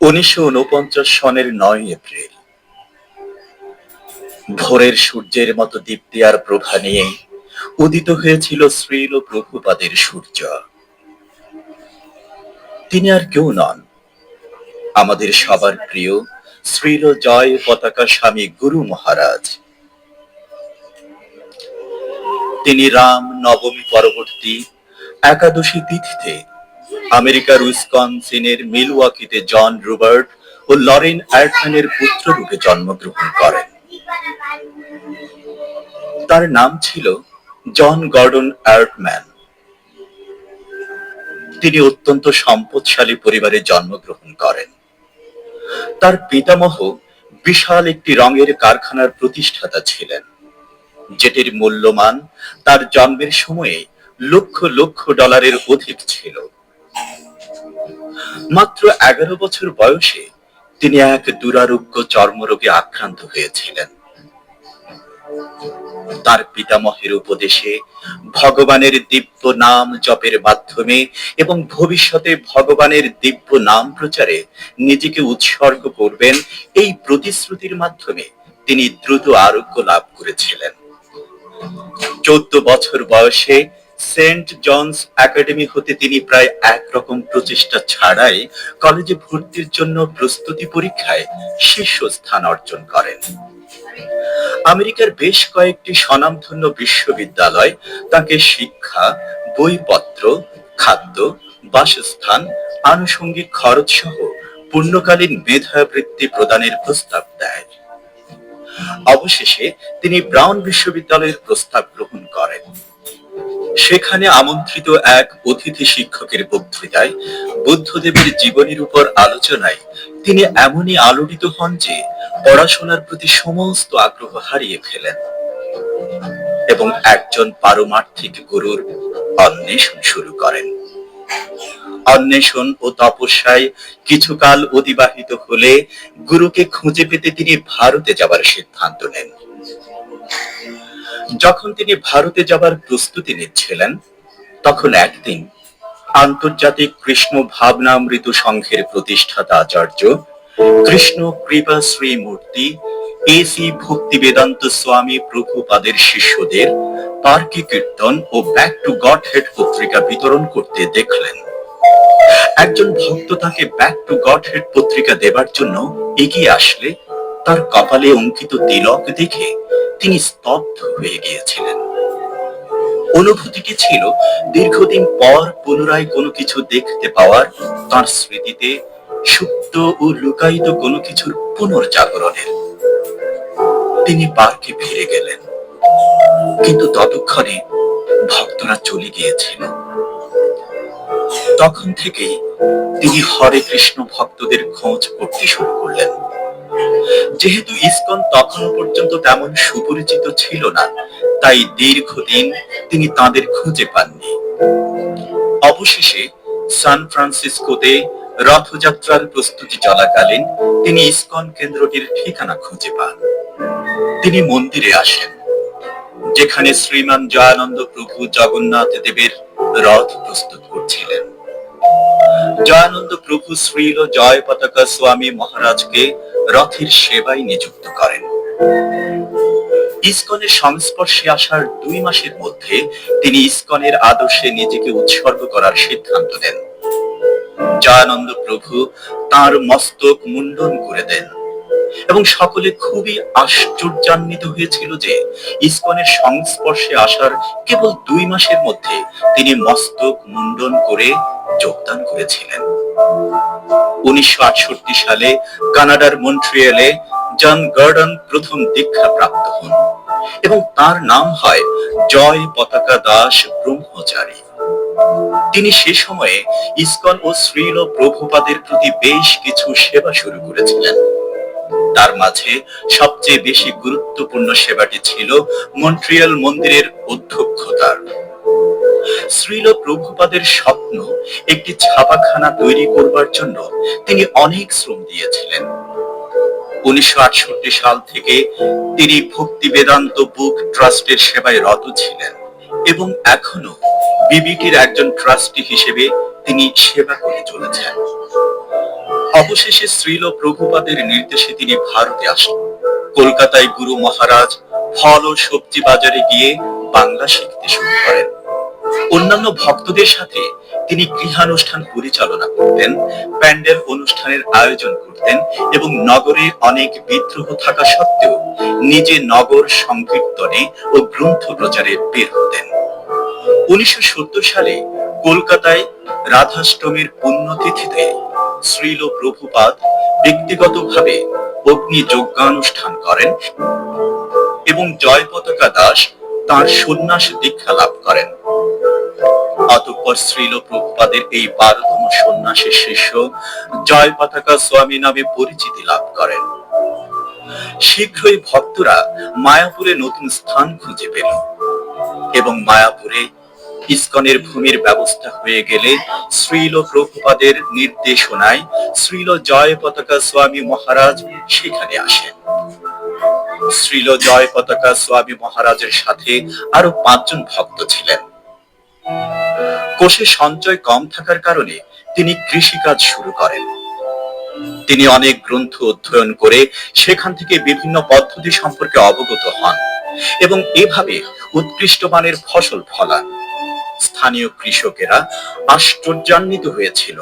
উনিশশো উনপঞ্চাশ সনের নয় এপ্রিল। ভোরের সূর্যের মতো দীপ্তি আর প্রভা নিয়ে উদিত হয়েছিল শ্রীল প্রভুপাদের সূর্য। তিনি আর কেউ নন। আমাদের সবার প্রিয় শ্রীল জয় পতাকা স্বামী গুরু মহারাজ। তিনি রাম নবমী পরবর্তী একাদশী তিথিতে আমেরিকার উইসকনসিনের মিলওয়াকিতে জন রুবার্ট ও লরেন অ্যাডম্যানের পুত্র রূপে জন্মগ্রহণ করেন। তার নাম ছিল জন গর্ডন অ্যার্টম্যান তিনি অত্যন্ত সম্পদশালী পরিবারে জন্মগ্রহণ করেন। তার পিতামহ বিশাল একটি রঙের কারখানার প্রতিষ্ঠাতা ছিলেন। যেটির মূল্যমান তার জন্মের সময়ে লক্ষ লক্ষ ডলারের অধিক ছিল। মাত্র এগারো বছর বয়সে তিনি এক দুরারোগ্য চর্মরোগে আক্রান্ত হয়েছিলেন। তার পিতামহের উপদেশে ভগবানের দিব্য নাম জপের মাধ্যমে এবং ভবিষ্যতে ভগবানের দিব্য নাম প্রচারে নিজেকে উৎসর্গ করবেন এই প্রতিশ্রুতির মাধ্যমে তিনি দ্রুত আরোগ্য লাভ করেছিলেন। চোদ্দ বছর বয়সে সেন্ট জনস একাডেমি হতে তিনি প্রায় একরকম প্রচেষ্টা ছাড়াই কলেজে ভর্তির জন্য প্রস্তুতি পরীক্ষায় শীর্ষস্থান অর্জন করেন। আমেরিকার বেশ কয়েকটি স্বনামধন্য বিশ্ববিদ্যালয়, তাকে শিক্ষা, বইপত্র, খাদ্য, বাসস্থান, আনুষঙ্গিক খরচ সহ পূর্ণকালীন মেধাবৃত্তি প্রদানের প্রস্তাব দেয়। অবশেষে তিনি ব্রাউন বিশ্ববিদ্যালয়ের প্রস্তাব গ্রহণ করেন। সেখানে আমন্ত্রিত এক অতিথি শিক্ষকের বক্তৃতায় বুদ্ধদেবের জীবনীর উপর আলোচনায় তিনি এমনই আলোড়িত হন যে পড়াশোনার প্রতি সমস্ত আগ্রহ হারিয়ে ফেলেন এবং একজন পারমার্থিক গুরুর অন্বেষণ শুরু করেন। অন্বেষণ ও তপস্যায় কিছুকাল অতিবাহিত হলে গুরুকে খুঁজে পেতে তিনি ভারতে যাবার সিদ্ধান্ত নেন। যখন তিনি ভারতে যাবার প্রস্তুতি নিচ্ছিলেন, তখন একদিন আন্তর্জাতিক কৃষ্ণ ভাবনামৃত সংঘের প্রতিষ্ঠাতা আচার্য কৃষ্ণ কৃপা শ্রী মূর্তি এসি ভক্তি বেদান্ত স্বামী প্রভুপাদের শিষ্যদের পার্কি কীর্তন ও ব্যাক টু গড হেড পত্রিকা বিতরণ করতে দেখলেন। একজন ভক্ত তাকে ব্যাক টু গড হেড পত্রিকা দেবার জন্য এগিয়ে আসলে তার কপালে অঙ্কিত তিলক দেখে তিনি স্তব্ধ হয়ে গিয়েছিলেন। অনুভূতিটি ছিল দীর্ঘদিন পর পুনরায় কোনো কিছু দেখতে পাওয়ার তার স্মৃতিতে সুপ্ত ও লুকায়িত কোনো কিছুর পুনর্জাগরণের। তিনি পার্কে ফিরে গেলেন। কিন্তু ততক্ষণে ভক্তরা চলে গিয়েছিল। তখন থেকেই তিনি হরে কৃষ্ণ ভক্তদের খোঁজ করতে শুরু করলেন। যেহেতু ইসকন তখনও পর্যন্ত তেমন সুপরিচিত ছিল না, তাই দীর্ঘদিন তিনি তাদের খুঁজে পাননি। অবশেষে সান ফ্রান্সিসকোতে রথযাত্রার প্রস্তুতি চলাকালীন তিনি ইসকন কেন্দ্রটির ঠিকানা খুঁজে পান। তিনি মন্দিরে আসেন, যেখানে শ্রীমান জয়ানন্দ প্রভু জগন্নাথ দেবের রথ প্রস্তুত করছিলেন। জয়ানন্দ প্রভু শ্রীল জয় পতাকা স্বামী মহারাজকে রথের সেবায় নিযুক্ত করেন। ইসকনের সংস্পর্শে আসার দুই মাসের মধ্যে তিনি ইস্কনের আদর্শে নিজেকে উৎসর্গ করার সিদ্ধান্ত নেন। জয়ানন্দ প্রভু তার মস্তক মুন্ডন করে দেন। এবং সকলে খুবই আশ্চর্যান্বিত হয়েছিল যে ইসকনের সংস্পর্শে আসার কেবল দুই মাসের মধ্যে তিনি মস্তক মুন্ডন করে যোগদান করেছিলেন। উনিশশো সালে কানাডার মন্ট্রিয়ালে জন গার্ডন প্রথম দীক্ষা প্রাপ্ত হন এবং তার নাম হয় জয় পতাকা দাস ব্রহ্মচারী। তিনি সে সময়ে ইসকন ও শ্রীল প্রভুপাদের প্রতি বেশ কিছু সেবা শুরু করেছিলেন। তার মাঝে সবচেয়ে বেশি গুরুত্বপূর্ণ সেবাটি ছিল মন্ট্রিয়াল মন্দিরের অধ্যক্ষতার। শ্রীল প্রভুপাদের স্বপ্ন একটি ছাপাখানা তৈরি করবার জন্য তিনি অনেক শ্রম দিয়েছিলেন। উনিশশো আটষট্টি সাল থেকে তিনি ভক্তি বেদান্ত বুক ট্রাস্টের সেবায় রত ছিলেন এবং এখনও বিবিটির একজন ট্রাস্টি হিসেবে তিনি সেবা করে চলেছেন। অবশেষে শ্রীল প্রভুপাদের নির্দেশে তিনি ভারতে আসেন কলকাতায় গুরু মহারাজ ফল ও সবজি বাজারে গিয়ে বাংলা শিখতে শুরু করেন। অন্যান্য ভক্তদের সাথে তিনি গৃহানুষ্ঠান পরিচালনা করতেন, প্যান্ডেল অনুষ্ঠানের আয়োজন করতেন এবং নগরে অনেক বিদ্রোহ থাকা সত্ত্বেও নিজে নগর সংকীর্তনে ও গ্রন্থ প্রচারে বের হতেন। উনিশশো সত্তর সালে কলকাতায় রাধাষ্টমীর পুণ্যতিথিতে শ্রীল প্রভুপাদ ব্যক্তিগতভাবে অগ্নি যজ্ঞানুষ্ঠান করেন এবং জয় পতাকা দাস তার সন্ন্যাস দীক্ষা লাভ করেন। অতঃপর শ্রীল প্রভুপাদের এই বারোতম সন্ন্যাসের শিষ্য জয় পতাকা স্বামী নামে পরিচিতি লাভ করেন। শীঘ্রই ভক্তরা মায়াপুরে নতুন স্থান খুঁজে পেল এবং মায়াপুরে ইস্কনের ভূমির ব্যবস্থা হয়ে গেলে শ্রীল প্রভুপাদের নির্দেশনায় শ্রীল জয় পতাকা স্বামী মহারাজ সেখানে আসেন। শ্রীল জয় পতাকা স্বামী মহারাজের সাথে আরও পাঁচজন ভক্ত ছিলেন। কোষে সঞ্চয় কম থাকার কারণে তিনি কৃষিকাজ শুরু করেন। তিনি অনেক গ্রন্থ অধ্যয়ন করে সেখান থেকে বিভিন্ন পদ্ধতি সম্পর্কে অবগত হন এবং এভাবে উৎকৃষ্ট মানের ফসল ফলান। স্থানীয় কৃষকেরা আশ্চর্যান্বিত হয়েছিল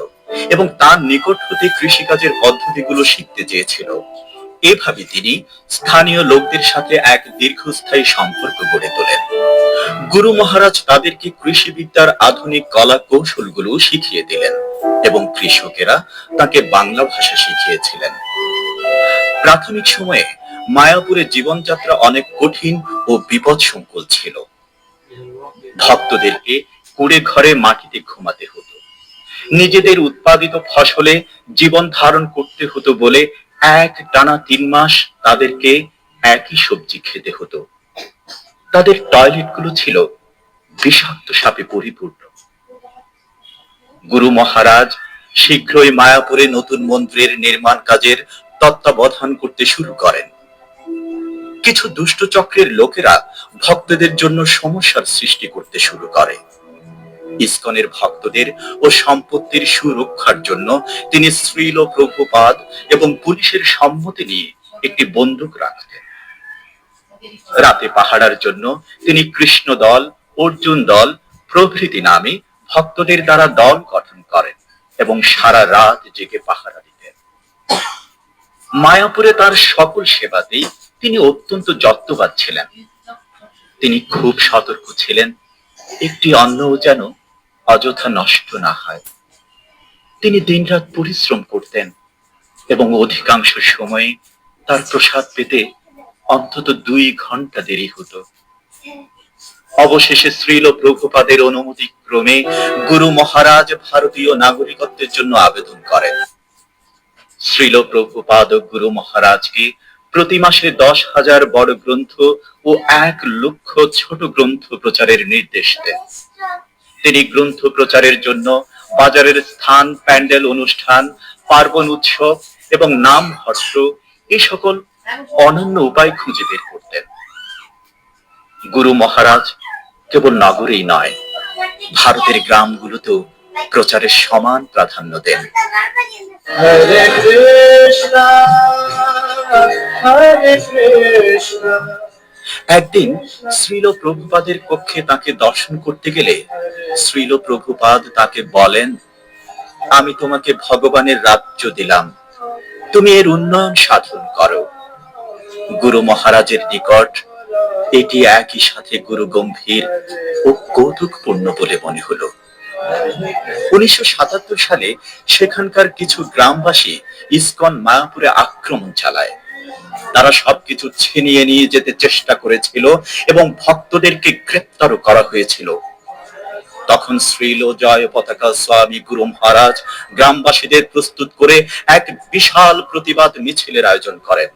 এবং তার নিকট হতে কৃষিকাজের পদ্ধতিগুলো শিখতে চেয়েছিল। এভাবে তিনি স্থানীয় লোকদের সাথে এক দীর্ঘস্থায়ী সম্পর্ক গড়ে তোলেন। গুরু মহারাজ তাদেরকে কৃষিবিদ্যার আধুনিক কলা কৌশলগুলো শিখিয়ে দিলেন এবং কৃষকেরা তাকে বাংলা ভাষা শিখিয়েছিলেন। প্রাথমিক সময়ে মায়াপুরে জীবনযাত্রা অনেক কঠিন ও বিপদসংকুল ছিল। ভক্তদেরকে কুড়ে ঘরে মাটিতে ঘুমাতে হতো। নিজেদের উৎপাদিত ফসলে জীবন ধারণ করতে হতো বলে এক টানা তিন মাস তাদেরকে একই সবজি খেতে হতো। তাদের টয়লেটগুলো ছিল বিষাক্ত সাপে পরিপূর্ণ। গুরু মহারাজ শীঘ্রই মায়াপুরে নতুন মন্দিরের নির্মাণ কাজের তত্ত্বাবধান করতে শুরু করেন। কিছু দুষ্ট চক্রের লোকেরা ভক্তদের জন্য সমস্যার সৃষ্টি করতে শুরু করে। ইসকনের ভক্তদের ও সম্পত্তির সুরক্ষার জন্য তিনি শ্রীল প্রভুপাদ এবং পুলিশের সম্মতি নিয়ে একটি বন্দুক রাখতেন। রাতে পাহারার জন্য তিনি কৃষ্ণ দল, অর্জুন দল, প্রভৃতি নামে ভক্তদের দ্বারা দল গঠন করেন এবং সারা রাত জেগে পাহারা দিতেন। মায়াপুরে তার সকল সেবাতেই তিনি অত্যন্ত যত্নবাদ ছিলেন। তিনি খুব সতর্ক ছিলেন। একটি অন্নও যেন অযথা নষ্ট না হয়। তিনি দিনরাত পরিশ্রম করতেন এবং অধিকাংশ সময়ে তার প্রসাদ পেতে অন্তত দুই ঘণ্টা দেরি হতো। অবশেষে শ্রীল প্রভুপাদের অনুমতি ক্রমে গুরু মহারাজ ভারতীয় নাগরিকত্বের জন্য আবেদন করেন। শ্রীল প্রভুপাদ গুরু মহারাজকে প্রতি মাসে দশ হাজার বড় গ্রন্থ ও এক লক্ষ ছোট গ্রন্থ প্রচারের নির্দেশ দেন তিনি গ্রন্থ প্রচারের জন্য বাজারের স্থান, প্যান্ডেল অনুষ্ঠান, পার্বণ উৎসব এবং নাম হস্র এই সকল অনন্য উপায় খুঁজে বের করতেন। গুরু মহারাজ কেবল নগরেই নয়, ভারতের গ্রামগুলোতেও প্রচারের সমান প্রাধান্য দেন। Hare Krishna, Hare Krishna, একদিন শ্রীল প্রভুপাদের কক্ষে তাকে দর্শন করতে গেলে শ্রীল প্রভুপাদ তাকে বলেন আমি তোমাকে ভগবানের রাজ্য দিলাম। তুমি এর উন্নয়ন সাধন করো। গুরু মহারাজের নিকট এটি একই সাথে গুরু গম্ভীর ও কৌতুকপূর্ণ বলে মনে হলো। উনিশশো সাতাত্তর সালে সেখানকার কিছু গ্রামবাসী ইসকন মায়াপুরে আক্রমণ চালায়। তারা সবকিছু ছিনিয়ে নিয়ে যেতে চেষ্টা করেছিল এবং ভক্তদেরকে গ্রেপ্তারও করা হয়েছিল। তখন শ্রীল জয় পতাকা স্বামী গুরু মহারাজ গ্রামবাসীদের প্রস্তুত করে এক বিশাল প্রতিবাদ মিছিলের আয়োজন করেন।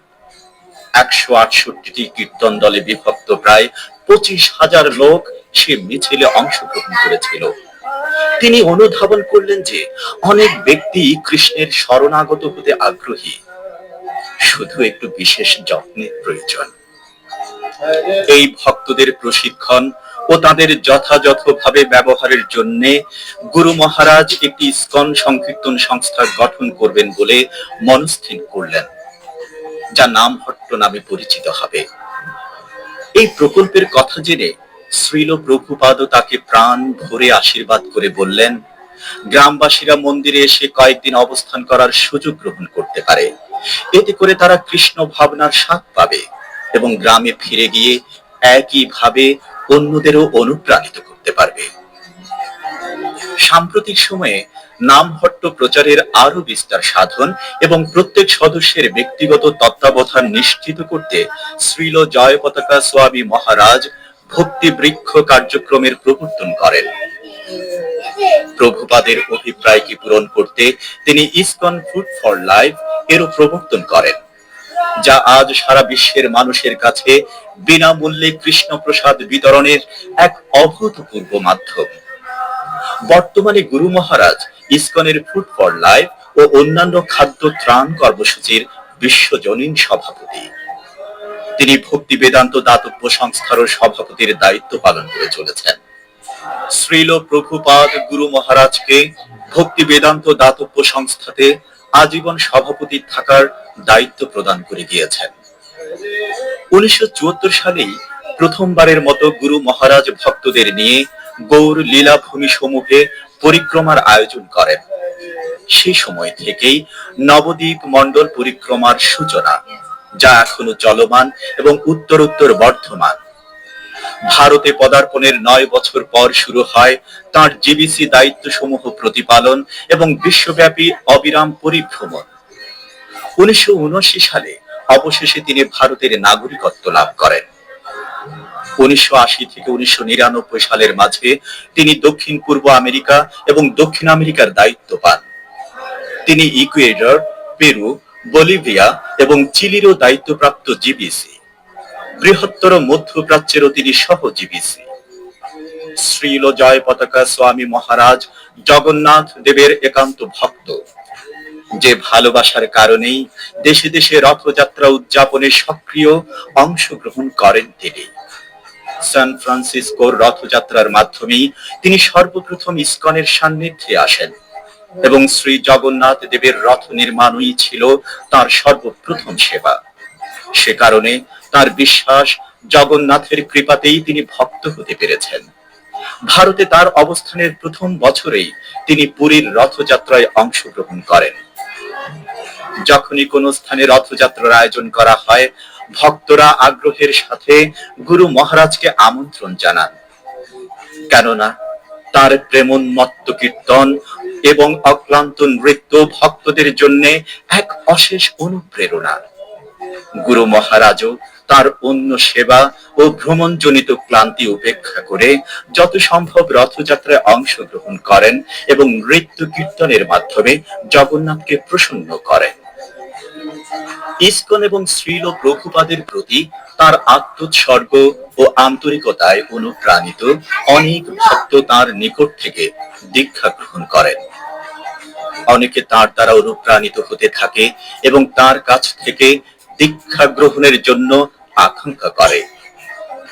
একশো আটষট্টি কীর্তন দলে বিভক্ত প্রায় পঁচিশ হাজার লোক সে মিছিলে অংশগ্রহণ করেছিল। তিনি অনুধাবন করলেন যে অনেক ব্যক্তি কৃষ্ণের শরণাগত হতে আগ্রহী। শুধু একটু বিশেষ যত্নের প্রয়োজন। এই ভক্তদের প্রশিক্ষণ ও তাদের যথাযথভাবে ব্যবহারের জন্য গুরু মহারাজ একটি ইস্কন সংকীর্তন সংস্থা গঠন করবেন বলে মনস্থির করলেন যা নামহট্ট নামে পরিচিত হবে। এই প্রকল্পের কথা জেনে শ্রীল প্রভুপাদ তাকে প্রাণ ভরে আশীর্বাদ করে বললেন, গ্রামবাসীরা মন্দিরে এসে কয়েকদিন অবস্থান করার সুযোগ গ্রহণ করতে পারে। এতে করে তারা কৃষ্ণ ভাবনার স্বাদ পাবে এবং গ্রামে ফিরে গিয়ে একইভাবে অন্যদেরও অনুপ্রাণিত করতে পারবে। সাম্প্রতিক সময়ে নামহট্ট প্রচারের আরও বিস্তার সাধন এবং প্রত্যেক সদস্যের ব্যক্তিগত তত্ত্বাবধান নিশ্চিত করতে শ্রীল জয় পতাকা স্বামী মহারাজ ভক্তি বৃক্ষ কার্যক্রমের প্রবর্তন করেন। প্রভুপাদের অভিপ্রায়কে পূরণ করতে তিনি ইসকন ফুড ফর লাইফ এরও প্রবর্তন করেন, যা আজ সারা বিশ্বের মানুষের কাছে বিনামূল্যে কৃষ্ণ প্রসাদ বিতরণের এক অভূতপূর্ব মাধ্যম। বর্তমানে গুরু মহারাজ ইসকনের ফুড ফর লাইফ ও অন্যান্য খাদ্য ত্রাণ কর্মসূচির বিশ্বজনীন সভাপতি। তিনি ভক্তি বেদান্ত দাতব্য সংস্থারও সভাপতির দায়িত্ব পালন করে চলেছেন। শ্রীল প্রভুপাদ গুরু মহারাজকে ভক্তি বেদান্ত দাতব্য সংস্থাতে আজীবন সভাপতি থাকার দায়িত্ব প্রদান করে গিয়েছেন। উনিশশো সালেই প্রথমবারের মতো গুরু মহারাজ ভক্তদের নিয়ে গৌর লীলাভূমি সমূহে পরিক্রমার আয়োজন করেন। সেই সময় থেকেই নবদ্বীপ মণ্ডল পরিক্রমার সূচনা যা এখনও চলমান এবং উত্তরোত্তর বর্ধমান। ভারতে পদার্পণের নয় বছর পর শুরু হয় তার জিবিসি দায়িত্ব সমূহ প্রতিপালন এবং বিশ্বব্যাপী অবিরাম পরিভ্রমণ। উনিশশো সালে অবশেষে তিনি ভারতের নাগরিকত্ব লাভ করেন। উনিশশো আশি থেকে উনিশশো নিরানব্বই সালের মাঝে তিনি দক্ষিণ পূর্ব আমেরিকা এবং দক্ষিণ আমেরিকার দায়িত্ব পান। তিনি ইকুয়েডর, পেরু বলিভিয়া এবং চিলিরও দায়িত্বপ্রাপ্ত জিবিসি। বৃহত্তর মধ্যপ্রাচ্যেরও তিনি সহজীবিসি শ্রীল জয় পতাকা স্বামী মহারাজ জগন্নাথ দেবের একান্ত ভক্ত। যে ভালোবাসার কারণেই দেশে দেশে রথযাত্রা উদযাপনে সক্রিয় অংশগ্রহণ করেন তিনি। সান ফ্রান্সিসকোর রথযাত্রার মাধ্যমেই তিনি সর্বপ্রথম ইস্কনের সান্নিধ্যে আসেন। এবং শ্রী জগন্নাথ দেবের রথ নির্মাণই ছিল তার সর্বপ্রথম সেবা। সে কারণে তার বিশ্বাস জগন্নাথের কৃপাতেই তিনি ভক্ত হতে পেরেছেন। ভারতে তার অবস্থানের প্রথম বছরেই তিনি পুরীর রথযাত্রায় অংশগ্রহণ করেন। যখনই কোন স্থানে রথযাত্রার আয়োজন করা হয়, ভক্তরা আগ্রহের সাথে গুরু মহারাজকে আমন্ত্রণ জানান। কেননা, তার প্রেমোন্মত্ত কীর্তন এবং অক্লান্ত নৃত্য ভক্তদের জন্য এক অশেষ অনুপ্রেরণা। গুরু মহারাজও তার অন্য সেবা ও ভ্রমণজনিত ক্লান্তি উপেক্ষা করে যত সম্ভব রথযাত্রায় অংশগ্রহণ করেন এবং নৃত্য কীর্তনের মাধ্যমে জগন্নাথকে প্রসন্ন করেন। ইস্কন এবং শ্রীল প্রভুপাদের প্রতি তার আত্মোৎসর্গ ও আন্তরিকতায় অনুপ্রাণিত অনেক ভক্ত তার নিকট থেকে দীক্ষা গ্রহণ করেন। অনেকে তার দ্বারা অনুপ্রাণিত হতে থাকে এবং তার কাছ থেকে দীক্ষা গ্রহণের জন্য আকাঙ্ক্ষা করে।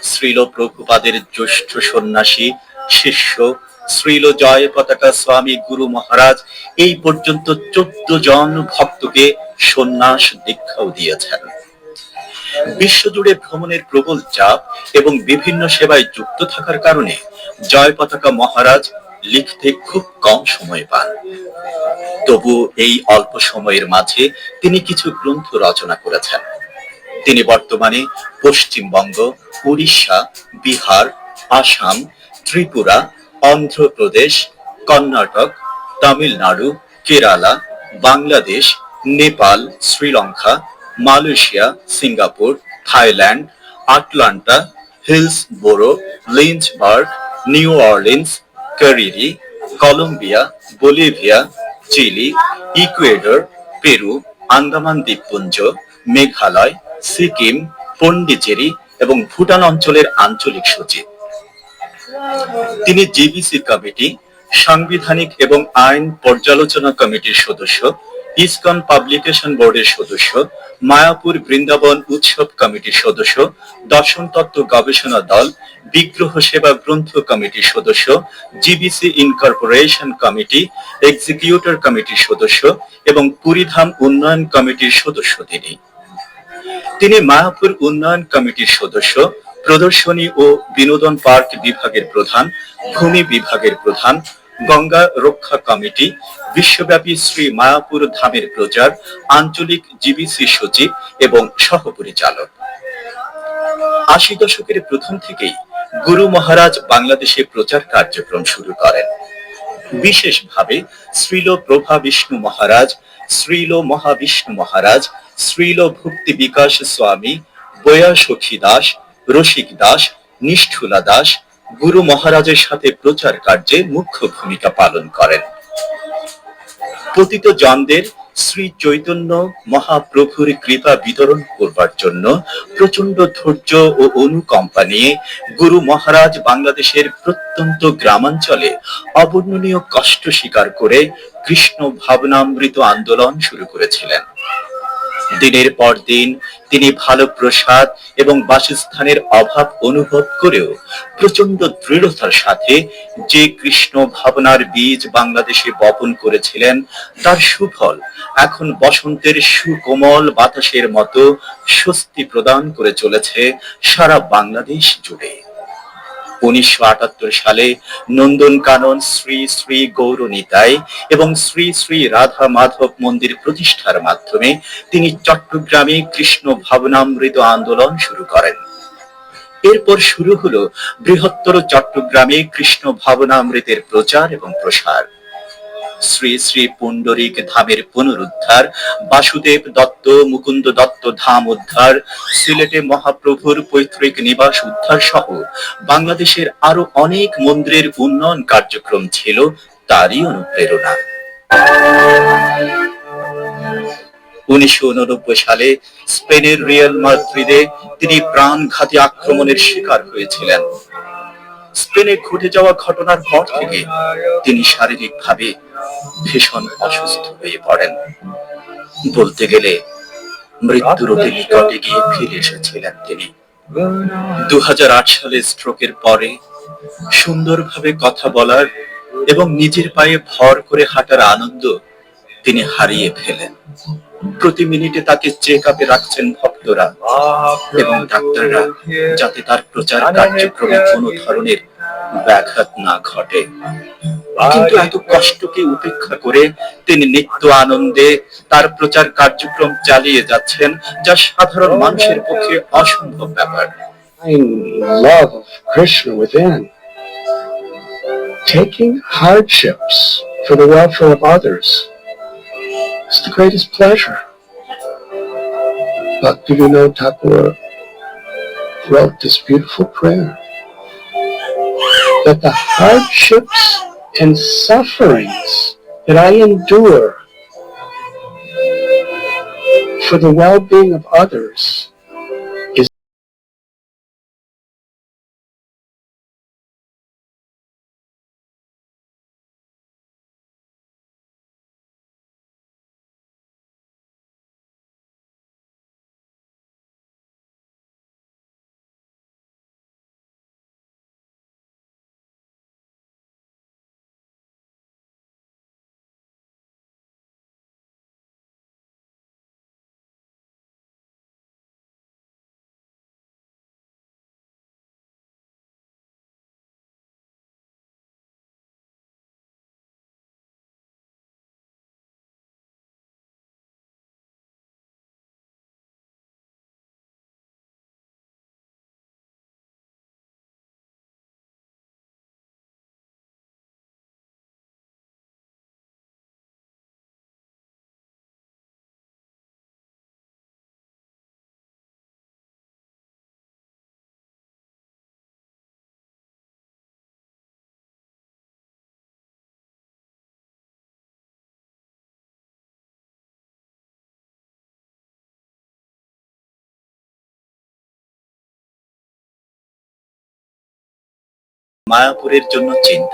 শ্রীল প্রভুপাদের জ্যেষ্ঠ সন্ন্যাসী, শিষ্য শ্রীল জয় পতাকা স্বামী গুরু মহারাজ, এই পর্যন্ত চোদ্দ জন ভক্তকে সন্ন্যাস দীক্ষাও দিয়েছেন। বিশ্বজুড়ে ভ্রমণের প্রবল চাপ এবং বিভিন্ন সেবায় যুক্ত থাকার কারণে জয় পতাকা মহারাজ লিখতে খুব কম সময় পান। তবু এই অল্প সময়ের মাঝে তিনি কিছু গ্রন্থ রচনা করেছেন। তিনি বর্তমানে Paschimbanga, Orissa, Bihar, Assam, Tripura Andhra Pradesh, Karnataka, Tamil Nadu, Kerala, Bangladesh, Nepal, Sri Lanka, Malaysia, Singapore, Thailand, Atlanta Hillsborough Lynchburg New Orleans, Kariri, Colombia, Bolivia, Chile, Ecuador, Peru, Andaman দ্বীপপুঞ্জ, মেঘালয়, সিকিম, পন্ডিচেরি এবং ভুটান অঞ্চলের আঞ্চলিক সচিব তিনি জিবিসি কমিটি, সাংবিধানিক এবং আইন পর্যালোচনা কমিটির সদস্য, ইসকন পাবলিকেশন বোর্ডের সদস্য, মায়াপুর বৃন্দাবন উৎসব কমিটির সদস্য, দর্শন তত্ত্ব গবেষণা দল, বিগ্রহ সেবা গ্রন্থ কমিটির সদস্য জিবিসি ইনকর্পোরেশন কমিটি, এক্সিকিউটর কমিটির সদস্য এবং পুরীধাম উন্নয়ন কমিটির সদস্য তিনি। তিনি মায়াপুর উন্নয়ন কমিটির সদস্য প্রদর্শনী ও বিনোদন পার্ক বিভাগের প্রধান, ভূমি বিভাগের প্রধান, গঙ্গা রক্ষা কমিটি, বিশ্বব্যাপী শ্রী মায়াপুর ধামের প্রচার, আঞ্চলিক জিবিসি সচিব এবং সহপরিচালক। আশি দশকের প্রথম থেকেই গুরু মহারাজ বাংলাদেশে প্রচার কার্যক্রম শুরু করেন। বিশেষভাবে শ্রীল প্রভা বিষ্ণু মহারাজ, শ্রীল মহাবিষ্ণু মহারাজ, শ্রীল ভক্তি বিকাশ স্বামী, বয়া সখী দাস রসিক দাস, নিষ্ঠুলা দাস গুরু মহারাজের সাথে প্রচার কার্যে মুখ্য ভূমিকা পালন করেন। পতিত জনদের শ্রী চৈতন্য মহাপ্রভুর কৃপা বিতরণ করবার জন্য প্রচণ্ড ধৈর্য ও অনুকম্পা নিয়ে গুরু মহারাজ বাংলাদেশের প্রত্যন্ত গ্রামাঞ্চলে অবর্ণনীয় কষ্ট স্বীকার করে কৃষ্ণ ভাবনামৃত আন্দোলন শুরু করেছিলেন। দিনের পর দিন তিনি ভালো প্রসাদ এবং বাসস্থানের অভাব অনুভব করেও প্রচণ্ড দৃঢ়তার সাথে যে কৃষ্ণ ভাবনার বীজ বাংলাদেশে বপন করেছিলেন, তার সুফল এখন বসন্তের সুকোমল বাতাসের মতো স্বস্তি প্রদান করে চলেছে সারা বাংলাদেশ জুড়ে। উনিশশো আটাত্তর সালে নন্দন কানন শ্রী শ্রী গৌরনীতায় এবং শ্রী শ্রী রাধা মাধব মন্দির প্রতিষ্ঠার মাধ্যমে তিনি চট্টগ্রামে কৃষ্ণ ভাবনামৃত আন্দোলন শুরু করেন। এরপর শুরু হলো বৃহত্তর চট্টগ্রামে কৃষ্ণ ভাবনামৃতের প্রচার এবং প্রসার। শ্রী শ্রী পুণ্ডরিক ধামের পুনরুদ্ধার, বাসুদেব দত্ত, মুকুন্দ দত্ত ধাম উদ্ধার, সিলেটে মহাপ্রভুর পৈতৃক নিবাস উদ্ধার সহ বাংলাদেশের আরও অনেক মন্দিরের উন্নয়ন কার্যক্রম ছিল তারই অনুপ্রেরণা। উনিশশো উননব্বই সালে স্পেনের রিয়াল মাদ্রিদে তিনি প্রাণঘাতী আক্রমণের শিকার হয়েছিলেন। স্পেনে ঘটে যাওয়া ঘটনার পর থেকে তিনি শারীরিকভাবে ভীষণ অসুস্থ হয়ে পড়েন। বলতে গেলে মৃত্যুর অতি নিকটে গিয়ে ফিরে এসেছিলেন তিনি। দু হাজার আট সালে স্ট্রোকের পরে সুন্দরভাবে কথা বলার এবং নিজের পায়ে ভর করে হাঁটার আনন্দ তিনি হারিয়ে ফেলেন। প্রতি মিনিটে তাকে চেক আপে রাখছেন ভক্তরা এবং ডাক্তাররা যাতে তার প্রচার কার্যক্রমে কোনো ধরনের ব্যাঘাত না ঘটে। কিন্তু এত কষ্টকে উপেক্ষা করে তিনি নিত্য আনন্দে তার প্রচার কার্যক্রম চালিয়ে যাচ্ছেন যা সাধারণ মানুষের পক্ষে অসম্ভব ব্যাপার। Divine love of Krishna within. Taking hardships for the welfare of others. Is the greatest pleasure. Bhaktivinoda Thakur wrote this beautiful prayer that the hardships and sufferings that I endure for the well-being of others মায়াপুরের জন্য চিন্তা।